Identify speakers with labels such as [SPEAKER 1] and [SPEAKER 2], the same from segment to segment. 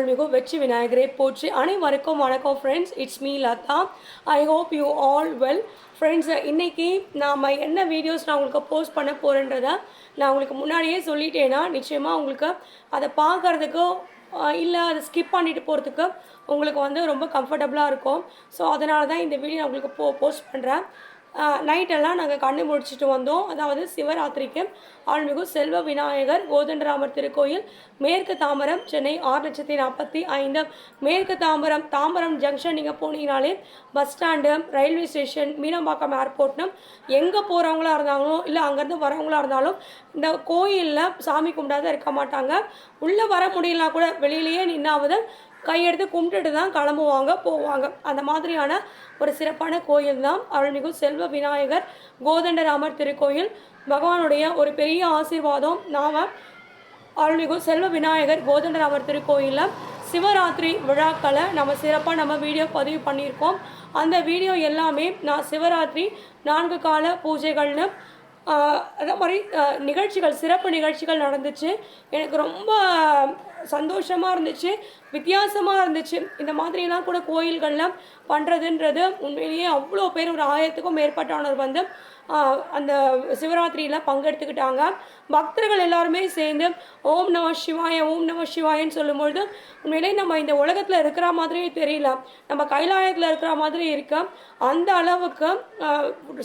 [SPEAKER 1] அருள்மிகு வெற்றி விநாயகரை போற்றி. அனைவருக்கும் வணக்கம் friends it's me Latha. I hope you all well friends இன்றைக்கி நாம் என்ன வீடியோஸ் நான் உங்களுக்கு போஸ்ட் பண்ண போகிறேன்றத நான் உங்களுக்கு முன்னாடியே சொல்லிட்டேன்னா நிச்சயமாக உங்களுக்கு அதை பார்க்குறதுக்கு இல்லை அதை ஸ்கிப் பண்ணிட்டு போகிறதுக்கு உங்களுக்கு வந்து ரொம்ப கம்ஃபர்டபுளாக இருக்கும். ஸோ அதனால தான் இந்த வீடியோ நான் உங்களுக்கு போ போஸ்ட் பண்ணுறேன் நைட்டெல்லாம் நாங்கள் கண்ணு முடிச்சுட்டு வந்தோம். அதாவது சிவராத்திரிக்கு ஆன்மீகு செல்வ விநாயகர் கோதண்டராமர் திருக்கோயில் மேற்கு தாம்பரம் சென்னை ஆறு லட்சத்தி நாற்பத்தி ஐந்து. மேற்கு தாம்பரம் தாம்பரம் ஜங்ஷன் நீங்கள் போனீங்கனாலே bus stand railway station Meenambakkam ஏர்போர்ட்னு எங்கே போகிறவங்களா இருந்தாங்களோ இல்லை அங்கேருந்து வரவங்களா இருந்தாலும் இந்த கோயிலில் சாமி கும்பிடாத இருக்க மாட்டாங்க. உள்ளே வர முடியலனா கூட வெளியிலேயே நின்னாவது கையெடுத்து கும்பிட்டுட்டு தான் கிளம்புவாங்க போவாங்க. அந்த மாதிரியான ஒரு சிறப்பான கோயில் தான் அருள்மிகு செல்வ விநாயகர் கோதண்டராமர் திருக்கோயில். பகவானுடைய ஒரு பெரிய ஆசீர்வாதம் நாம் அருள்மிகு செல்வ விநாயகர் கோதண்டராமர் திருக்கோயிலில் சிவராத்திரி விழாக்களை நம்ம சிறப்பாக நம்ம வீடியோ பதிவு பண்ணியிருக்கோம். அந்த வீடியோ எல்லாமே நான் சிவராத்திரி நான்கு கால பூஜைகள்னு அதே மாதிரி நிகழ்ச்சிகள் சிறப்பு நிகழ்ச்சிகள் நடந்துச்சு. எனக்கு ரொம்ப சந்தோஷமாக இருந்துச்சு வித்தியாசமாக இருந்துச்சு. இந்த மாதிரிலாம் கூட கோயில்கள்லாம் பண்ணுறதுன்றது உண்மையிலேயே அவ்வளோ பேர் ஒரு ஆயிரத்துக்கும் மேற்பட்டவனர் வந்து அந்த சிவராத்திரியில் பங்கெடுத்துக்கிட்டாங்க. பக்தர்கள் எல்லாருமே சேர்ந்து ஓம் நம சிவாய ஓம் நம சிவாயன்னு சொல்லும்பொழுது உண்மையிலேயே நம்ம இந்த உலகத்தில் இருக்கிற மாதிரியே தெரியல. நம்ம கைலாயத்தில் இருக்கிற மாதிரி இருக்க. அந்த அளவுக்கு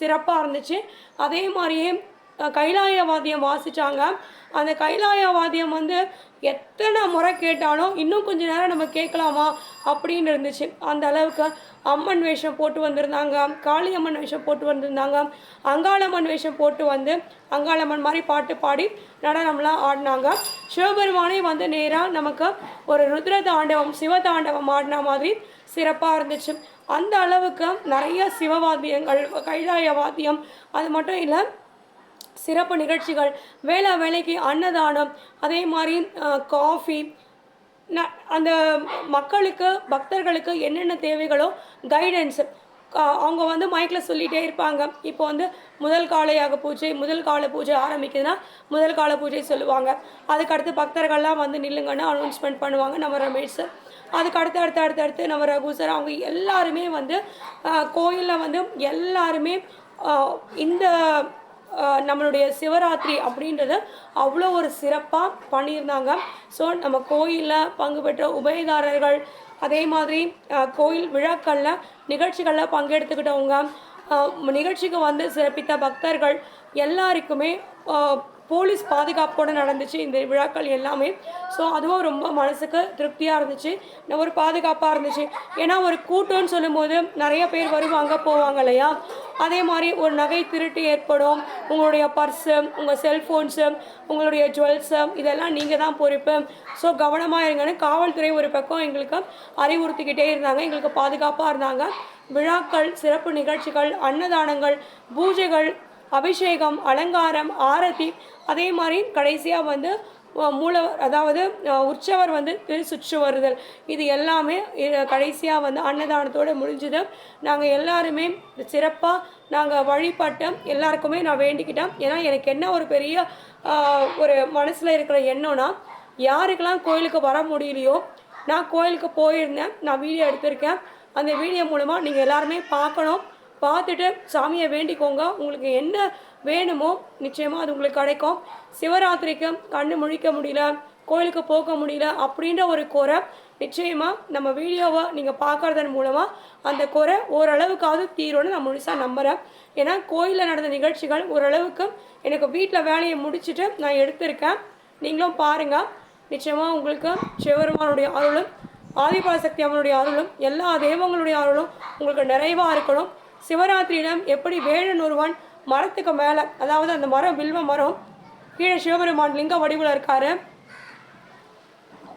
[SPEAKER 1] சிறப்பாக இருந்துச்சு. அதே மாதிரியே கைலாய வாத்தியம் வாசித்தாங்க அந்த கைலாய வாத்தியம் வந்து எத்தனை முறை கேட்டாலும் இன்னும் கொஞ்ச நேரம் நம்ம கேட்கலாமா அப்படின்னு இருந்துச்சு. அந்த அளவுக்கு அம்மன் வேஷம் போட்டு வந்திருந்தாங்க. காளியம்மன் வேஷம் போட்டு வந்திருந்தாங்க. அங்காளம்மன் வேஷம் போட்டு வந்து அங்காளம்மன் மாதிரி பாட்டு பாடி நடனம்லாம் ஆடினாங்க. சிவபெருமானே வந்து நேராக நமக்கு ஒரு ருத்ர தாண்டவம் சிவ தாண்டவம் ஆடின மாதிரி சிறப்பாக இருந்துச்சு. அந்த அளவுக்கு நிறைய சிவவாத்தியங்கள் கைலாய வாத்தியம் அது மட்டும் இல்லை சிறப்பு நிகழ்ச்சிகள் வேலை வேலைக்கு அன்னதானம் அதே மாதிரி காஃபி ந- அந்த மக்களுக்கு பக்தர்களுக்கு என்னென்ன தேவைகளோ கைடன்ஸ் அவங்க வந்து மைக்கில் சொல்லிகிட்டே இருப்பாங்க. இப்போ வந்து முதல் காலையாக பூஜை முதல் கால பூஜை ஆரம்பிக்குதுன்னா முதல் கால பூஜை சொல்லுவாங்க. அதுக்கடுத்து பக்தர்கள்லாம் வந்து நில்லுங்கன்னு அனௌன்ஸ்மெண்ட் பண்ணுவாங்க நம்ம ரமேஷ் சார். அதுக்கு அடுத்து அடுத்து அடுத்து அடுத்து நம்ம ரகு சார். அவங்க எல்லாருமே வந்து கோயிலில் வந்து எல்லாருமே இந்த நம்மளுடைய சிவராத்திரி அப்படின்றது அவ்வளோ ஒரு சிறப்பாக பண்ணியிருந்தாங்க. ஸோ நம்ம கோயிலில் பங்கு பெற்ற உபயதாரர்கள் அதே மாதிரி கோயில் விழாக்களில் நிகழ்ச்சிகளில் பங்கெடுத்துக்கிட்டவங்க நிகழ்ச்சிக்கு வந்து சிறப்பித்த பக்தர்கள் எல்லாருக்குமே போலீஸ் பாதுகாப்போடு நடந்துச்சு. இந்த விழாக்கள் எல்லாமே. ஸோ அதுவும் ரொம்ப மனசுக்கு திருப்தியாக இருந்துச்சு. ஒரு பாதுகாப்பாக இருந்துச்சு. ஏன்னா ஒரு கூட்டம்னு சொல்லும்போது நிறைய பேர் வருவாங்க போவாங்க இல்லையா? அதே மாதிரி ஒரு நகை திருட்டு ஏற்படும். உங்களுடைய பர்ஸு உங்கள் செல்ஃபோன்ஸு உங்களுடைய ஜுவல்ஸு இதெல்லாம் நீங்கள் தான் பொறுப்பு. ஸோ கவனமாக இருங்கன்னு காவல்துறை ஒரு பக்கம் எங்களுக்கு அறிவுறுத்திக்கிட்டே இருந்தாங்க. எங்களுக்கு பாதுகாப்பாக இருந்தாங்க. விழாக்கள் சிறப்பு நிகழ்ச்சிகள் அன்னதானங்கள் பூஜைகள் அபிஷேகம் அலங்காரம் ஆரத்தி அதே மாதிரி கடைசியாக வந்து மூலவர் அதாவது உற்சவர் வந்து திரு சுற்று வருதல். இது எல்லாமே கடைசியாக வந்து அன்னதானத்தோடு முடிஞ்சுது. நாங்கள் எல்லாருமே சிறப்பாக நாங்கள் வழிபட்டோம் எல்லாருக்குமே நான் வேண்டிக்கிட்டேன். ஏன்னா எனக்கு என்ன ஒரு பெரிய ஒரு மனசில் இருக்கிற எண்ணம்னா யாருக்கெல்லாம் கோயிலுக்கு வர முடியலையோ நான் கோயிலுக்கு போயிருந்தேன் நான் வீடியோ எடுத்திருக்கேன். அந்த வீடியோ மூலமாக நீங்கள் எல்லாருமே பார்க்கணும். பார்த்துட்டு சாமியை வேண்டிக்கோங்க. உங்களுக்கு என்ன வேணுமோ நிச்சயமாக அது உங்களுக்கு கிடைக்கும். சிவராத்திரிக்கு கண்ணு முழிக்க முடியல கோயிலுக்கு போக முடியல அப்படின்ற ஒரு குறை நிச்சயமாக நம்ம வீடியோவை நீங்கள் பார்க்கறதன் மூலமாக அந்த குறை ஓரளவுக்காவது தீரும்னு நான் முழுசாக நம்புகிறேன் ஏன்னா கோயிலில் நடந்த நிகழ்ச்சிகள் ஓரளவுக்கு எனக்கு வீட்டில் வேலையை முடிச்சுட்டு நான் எடுத்திருக்கேன். நீங்களும் பாருங்கள் நிச்சயமாக உங்களுக்கு சிவருமானுடைய அருளும் ஆதிபராசக்தி அவனுடைய அருளும் எல்லா தெய்வங்களுடைய அருளும் உங்களுக்கு நிறைவாக இருக்கணும். சிவராத்திரியிடம் எப்படி வேடன் ஒருவன் மரத்துக்கு மேலே அதாவது அந்த மரம் வில்வ மரம் கீழே சிவபெருமான் லிங்க வடிவில் இருக்காரு.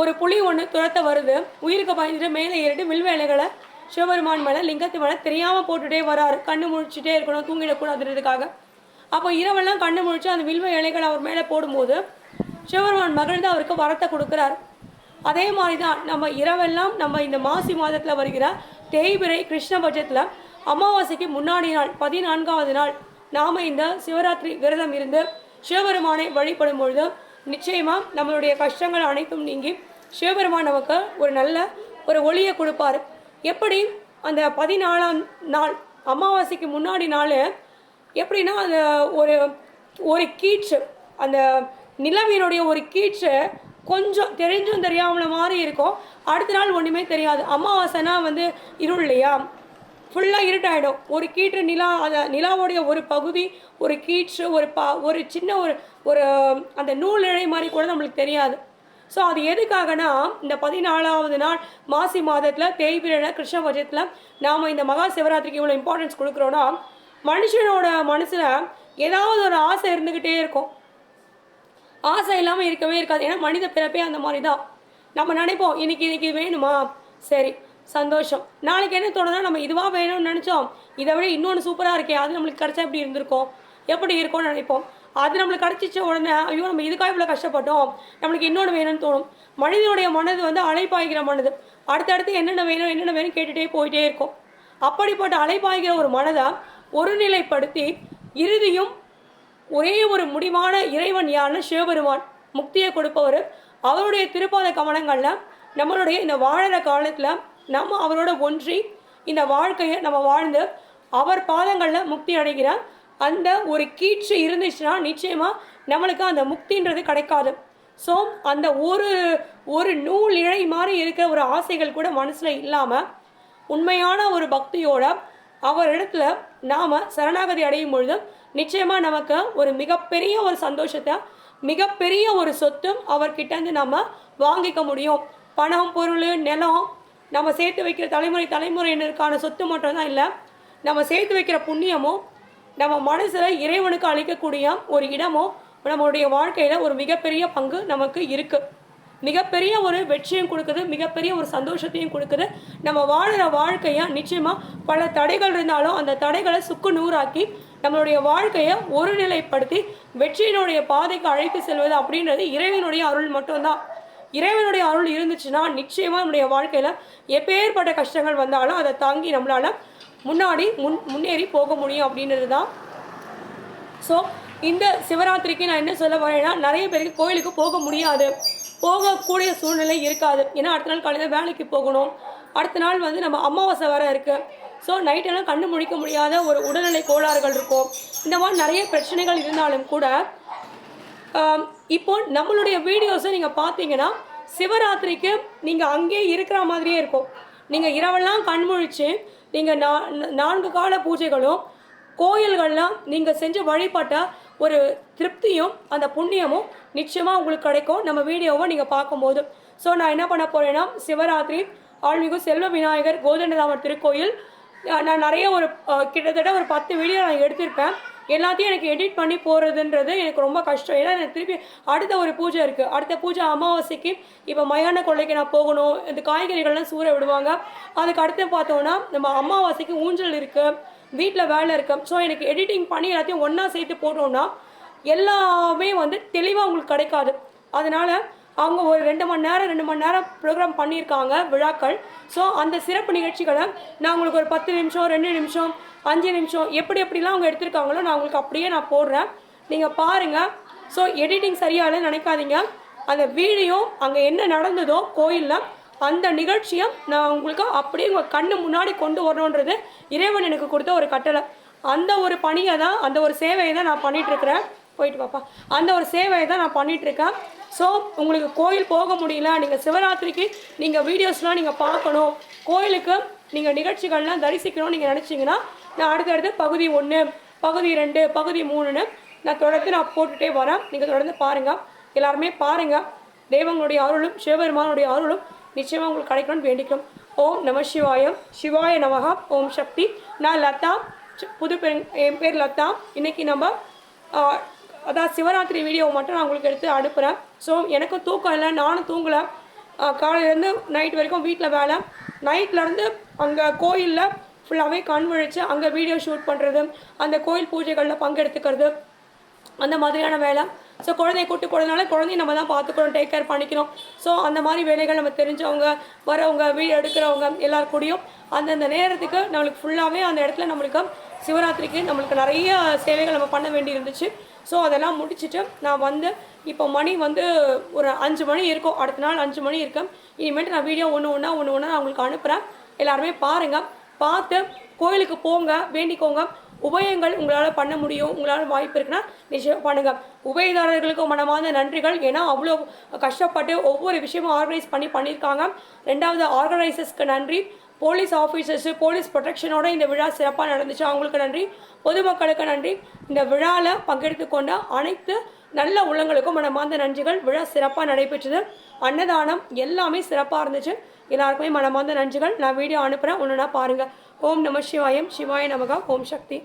[SPEAKER 1] ஒரு புலி ஒன்று துரத்த வருது. உயிருக்கு பயந்துட்டு மேலே ஏறிட்டு வில்வ இலைகளை சிவபெருமான் மேலே லிங்கத்து மேலே தெரியாமல் போட்டுகிட்டே வராரு. கண்ணு முழிச்சிட்டே இருக்கணும் தூங்கிடக்கூடாதுன்றதுக்காக அப்போ இரவெல்லாம் கண்ணு முழிச்சு அந்த வில்வ இலைகளை அவர் மேலே போடும்போது சிவபெருமான் மகிழ்ந்து அவருக்கு வரத்தை கொடுக்குறார். அதே மாதிரி தான் நம்ம இரவெல்லாம் நம்ம இந்த மாசி மாதத்தில் வருகிற தேய்பிரை கிருஷ்ணபட்சத்தில் அமாவாசைக்கு முன்னாடி நாள் பதினான்காவது நாள் நாம் இந்த சிவராத்திரி விரதம் இருந்து சிவபெருமானை வழிபடும் பொழுது நிச்சயமாக நம்மளுடைய கஷ்டங்கள் அனைத்தும் நீங்கி சிவபெருமான் நமக்கு ஒரு நல்ல ஒரு ஒளியை கொடுப்பாரு. எப்படி? அந்த பதினாலாம் நாள் அமாவாசைக்கு முன்னாடி நாள் எப்படின்னா அந்த ஒரு ஒரு கீச்சு அந்த நிலவினுடைய ஒரு கீச்சு கொஞ்சம் தெரிஞ்சும் தெரியாமல மாதிரி இருக்கும். அடுத்த நாள் ஒன்றுமே தெரியாது. அமாவாசைனா வந்து இருள் இல்லையா? ஃபுல்லாக இருட்டாயிடும். ஒரு கீற்று நிலா அந்த நிலாவுடைய ஒரு பகுதி ஒரு கீற்று ஒரு ப ஒரு சின்ன ஒரு ஒரு அந்த நூல் இழை மாதிரி கூட நம்மளுக்கு தெரியாது. ஸோ அது எதுக்காகனா இந்த பதினாலாவது நாள் மாசி மாதத்தில் தேய்பிரன கிருஷ்ணபட்சத்தில் நாம் இந்த மகா சிவராத்திரிக்கு இவ்வளோ இம்பார்ட்டன்ஸ் கொடுக்குறோன்னா மனுஷனோட மனசில் ஏதாவது ஒரு ஆசை இருந்துக்கிட்டே இருக்கும். ஆசை இல்லாமல் இருக்கவே இருக்காது. ஏன்னா மனித பிறப்பே அந்த மாதிரி தான் நம்ம நினைப்போம் இன்னைக்கு இன்னைக்கு வேணுமா? சரி. சந்தோஷம். நாளைக்கு என்ன தோணுதா நம்ம இதுவாக வேணும்னு நினச்சோம். இதை விட இன்னொன்று சூப்பராக இருக்கே அது நம்மளுக்கு கிடைச்சா எப்படி இருந்திருக்கும்? எப்படி இருக்கும்னு நினைப்போம். அது நம்மளுக்கு கிடைச்சிச்ச உடனே ஐயோ நம்ம இதுக்காக இவ்வளோ கஷ்டப்பட்டோம்? நம்மளுக்கு இன்னொன்று வேணும்னு தோணும். மனிதனுடைய மனது வந்து அலைப்பாய்கிற மனது. அடுத்தடுத்து என்னென்ன வேணும் என்னென்ன வேணும் கேட்டுகிட்டே போயிட்டே இருக்கும். அப்படிப்பட்ட அலைப்பாய்கிற ஒரு மனதை ஒருநிலைப்படுத்தி இறுதியும் ஒரே ஒரு முடிவான இறைவன் யாருன்னு சிவபெருமான். முக்தியை கொடுப்பவர். அவருடைய திருப்பாத கவனங்களில் நம்மளுடைய இந்த வாழற காலத்தில் நம்ம அவரோட ஒன்றி இந்த வாழ்க்கையை நம்ம வாழ்ந்து அவர் பாதங்களில் முக்தி அடைகிற அந்த ஒரு கீற்று இருந்துச்சுன்னா நிச்சயமாக நம்மளுக்கு அந்த முக்தின்றது கிடைக்காது. ஸோ அந்த ஒரு ஒரு நூல் இழை மாதிரி இருக்கிற ஒரு ஆசைகள் கூட மனசில் இல்லாமல் உண்மையான ஒரு பக்தியோட அவரிடத்துல நாம் சரணாகதி அடையும் பொழுது நிச்சயமாக நமக்கு ஒரு மிகப்பெரிய ஒரு சந்தோஷத்தை மிகப்பெரிய ஒரு சொத்தும் அவர்கிட்ட இருந்து நம்ம வாங்கிக்க முடியும். பணம் பொருள் நிலம் நம்ம சேர்த்து வைக்கிற தலைமுறை தலைமுறையினருக்கான சொத்து மட்டும்தான் இல்லை நம்ம சேர்த்து வைக்கிற புண்ணியமோ நம்ம மனசில் இறைவனுக்கு அளிக்கக்கூடிய ஒரு இடமோ நம்மளுடைய வாழ்க்கையில் ஒரு மிகப்பெரிய பங்கு நமக்கு இருக்குது மிகப்பெரிய ஒரு வெற்றியும் கொடுக்குது மிகப்பெரிய ஒரு சந்தோஷத்தையும் கொடுக்குது. நம்ம வாழ்கிற வாழ்க்கையை நிச்சயமாக பல தடைகள் இருந்தாலும் அந்த தடைகளை சுக்கு நூறாக்கி நம்மளுடைய வாழ்க்கையை ஒருநிலைப்படுத்தி வெற்றியினுடைய பாதைக்கு அழைத்து செல்வது அப்படின்றது இறைவனுடைய அருள் மட்டும்தான். இறைவனுடைய அருள் இருந்துச்சுன்னா நிச்சயமாக நம்முடைய வாழ்க்கையில் எப்பேற்பட்ட கஷ்டங்கள் வந்தாலும் அதை தாங்கி நம்மளால முன்னாடி முன் முன்னேறி போக முடியும் அப்படின்றது தான் ஸோ இந்த சிவராத்திரிக்கு நான் என்ன சொல்ல வரேன்னா நிறைய பேருக்கு கோயிலுக்கு போக முடியாது. போகக்கூடிய சூழ்நிலை இருக்காது. ஏன்னா அடுத்த நாள் காலையில் வேலைக்கு போகணும். அடுத்த நாள் வந்து நம்ம அமாவாசை வர இருக்குது ஸோ நைட்டெல்லாம் கண்டு முழிக்க முடியாத ஒரு உடல்நிலை கோளாறுகள் இருக்கும். இந்த மாதிரி நிறைய பிரச்சனைகள் இருந்தாலும் கூட இப்போ நம்மளுடைய வீடியோஸை நீங்கள் பார்த்தீங்கன்னா சிவராத்திரிக்கு நீங்கள் அங்கேயே இருக்கிற மாதிரியே இருக்கும். நீங்கள் இரவெல்லாம் கண்முழிச்சு நீங்கள் நா நான்கு கால பூஜைகளும் கோயில்கள்லாம் நீங்கள் செஞ்சு வழிபட்ட ஒரு திருப்தியும் அந்த புண்ணியமும் நிச்சயமாக உங்களுக்கு கிடைக்கும் நம்ம வீடியோவை நீங்கள் பார்க்கும்போது. ஸோ நான் என்ன பண்ண போகிறேன்னா சிவராத்திரி ஆழ்மிகு செல்வ விநாயகர் கோதண்டராமர் திருக்கோயில் நான் நிறைய ஒரு கிட்டத்தட்ட ஒரு பத்து வீடியோ நான் எடுத்திருப்பேன். எல்லாத்தையும் எனக்கு எடிட் பண்ணி போகிறதுன்றது எனக்கு ரொம்ப கஷ்டம். ஏன்னா எனக்கு திருப்பி அடுத்த ஒரு பூஜை இருக்குது அடுத்த பூஜை அமாவாசைக்கு இப்போ மயான கொள்ளைக்கு நான் போகணும். இந்த காய்கறிகள்லாம் சூற விடுவாங்க. அதுக்கு அடுத்து பார்த்தோன்னா நம்ம அமாவாசைக்கு ஊஞ்சல் இருக்குது வீட்டில் வேலை இருக்கு. ஸோ எனக்கு எடிட்டிங் பண்ணி எல்லாத்தையும் ஒன்றா சேர்த்து போட்டோம்னா எல்லாமே வந்து தெளிவாக உங்களுக்கு கிடைக்காது. அதனால் அவங்க ஒரு ரெண்டு மணி நேரம் ரெண்டு மணி நேரம் ப்ரோக்ராம் பண்ணியிருக்காங்க விழாக்கள். ஸோ அந்த சிறப்பு நிகழ்ச்சிகளை நான் உங்களுக்கு ஒரு பத்து நிமிஷம் ரெண்டு நிமிஷம் அஞ்சு நிமிஷம் எப்படி எப்படிலாம் அவங்க எடுத்திருக்காங்களோ நான் உங்களுக்கு அப்படியே நான் போடுறேன். நீங்கள் பாருங்கள் ஸோ எடிட்டிங் சரியாக நினைக்காதீங்க. அந்த வீடியோ அங்கே என்ன நடந்ததோ கோயிலில் அந்த நிகழ்ச்சியை நான் உங்களுக்கு அப்படியே உங்கள் கண்ணு முன்னாடி கொண்டு வரணுன்றது இறைவன் எனக்கு கொடுத்த ஒரு கட்டளை. அந்த ஒரு பணியை தான் அந்த ஒரு சேவையை தான் நான் பண்ணிட்டு இருக்கிறேன். போயிட்டு பாப்பா. அந்த ஒரு சேவையை தான் நான் பண்ணிகிட்ருக்கேன் இருக்கேன். ஸோ உங்களுக்கு கோயில் போக முடியல நீங்கள் சிவராத்திரிக்கு நீங்கள் வீடியோஸ்லாம் நீங்கள் பார்க்கணும். கோயிலுக்கு நீங்கள் நிகழ்ச்சிகள்லாம் தரிசிக்கணும்னு நீங்கள் நினச்சிங்கன்னா நான் அடுத்தடுத்து பகுதி ஒன்று பகுதி ரெண்டு பகுதி மூணுன்னு நான் தொடர்ந்து நான் போட்டுகிட்டே வரேன். நீங்கள் தொடர்ந்து பாருங்கள் எல்லாருமே பாருங்கள் தெய்வங்களுடைய அருளும் சிவபெருமானுடைய அருளும் நிச்சயமாக உங்களுக்கு கிடைக்கணும்னு வேண்டிக்கிறோம். ஓம் நம சிவாயம் சிவாய நமகா ஓம் சக்தி. நான் லதா புது பெண் என் பேர் லதா. இன்னைக்கு நம்ம அதான் சிவராத்திரி வீடியோ மட்டும் நான் உங்களுக்கு எடுத்து அனுப்புகிறேன் ஸோ எனக்கும் தூக்கம் இல்லை நானும் தூங்கலை. காலையிலேருந்து நைட் வரைக்கும் வீட்டில் வேலை. நைட்லேருந்து அங்கே கோயிலில் ஃபுல்லாகவே கண் விழிச்சு அங்கே வீடியோ ஷூட் பண்ணுறது அந்த கோயில் பூஜைகளில் பங்கெடுத்துக்கிறது அந்த மாதிரியான வேலை. ஸோ குழந்தைய கூட்டு போகிறதுனால குழந்தைய நம்ம தான் பார்த்துக்கணும் டேக் கேர் பண்ணிக்கணும். ஸோ அந்த மாதிரி வேலைகள் நம்ம தெரிஞ்சவங்க வரவங்க வீடு எடுக்கிறவங்க எல்லார் கூடயும் அந்தந்த நேரத்துக்கு நம்மளுக்கு ஃபுல்லாகவே அந்த இடத்துல நம்மளுக்கு சிவராத்திரிக்கு நம்மளுக்கு நிறைய சேவைகள் நம்ம பண்ண வேண்டி இருந்துச்சு. ஸோ அதெல்லாம் முடிச்சுட்டு நான் வந்து இப்போ மணி வந்து ஒரு அஞ்சு மணி இருக்கும். அடுத்த நாள் அஞ்சு மணி இருக்கும். இனிமேட்டு நான் வீடியோ ஒன்று ஒன்றா ஒன்று ஒன்றா நான் உங்களுக்கு அனுப்புகிறேன் எல்லாருமே பாருங்கள் பார்த்து கோயிலுக்கு போங்க வேண்டிக்கோங்க. உபயங்கள் உங்களால் பண்ண முடியும். உங்களால் வாய்ப்பு இருக்குன்னா நிச்சயம் பண்ணுங்கள் உபயதாரர்களுக்கு மனமார்ந்த நன்றிகள். ஏன்னா அவ்வளோ கஷ்டப்பட்டு ஒவ்வொரு விஷயமும் ஆர்கனைஸ் பண்ணி பண்ணியிருக்காங்க. ரெண்டாவது ஆர்கனைசர்ஸ்க்கு நன்றி. போலீஸ் ஆஃபீஸர்ஸு போலீஸ் ப்ரொடெக்ஷனோட இந்த விழா சிறப்பாக நடந்துச்சு. அவங்களுக்கு நன்றி. பொதுமக்களுக்கு நன்றி. இந்த விழாவில் பங்கெடுத்து கொண்ட அனைத்து நல்ல உள்ளங்களுக்கும் மனமார்ந்த நன்றிகள். விழா சிறப்பாக நடைபெற்றது. அன்னதானம் எல்லாமே சிறப்பாக இருந்துச்சு. எல்லாருக்குமே மனமார்ந்த நன்றிகள். நான் வீடியோ அனுப்புகிறேன் ஒன்றுனா பாருங்கள் ஓம் நம சிவாயம். சிவாய நமகா. ஓம் சக்தி.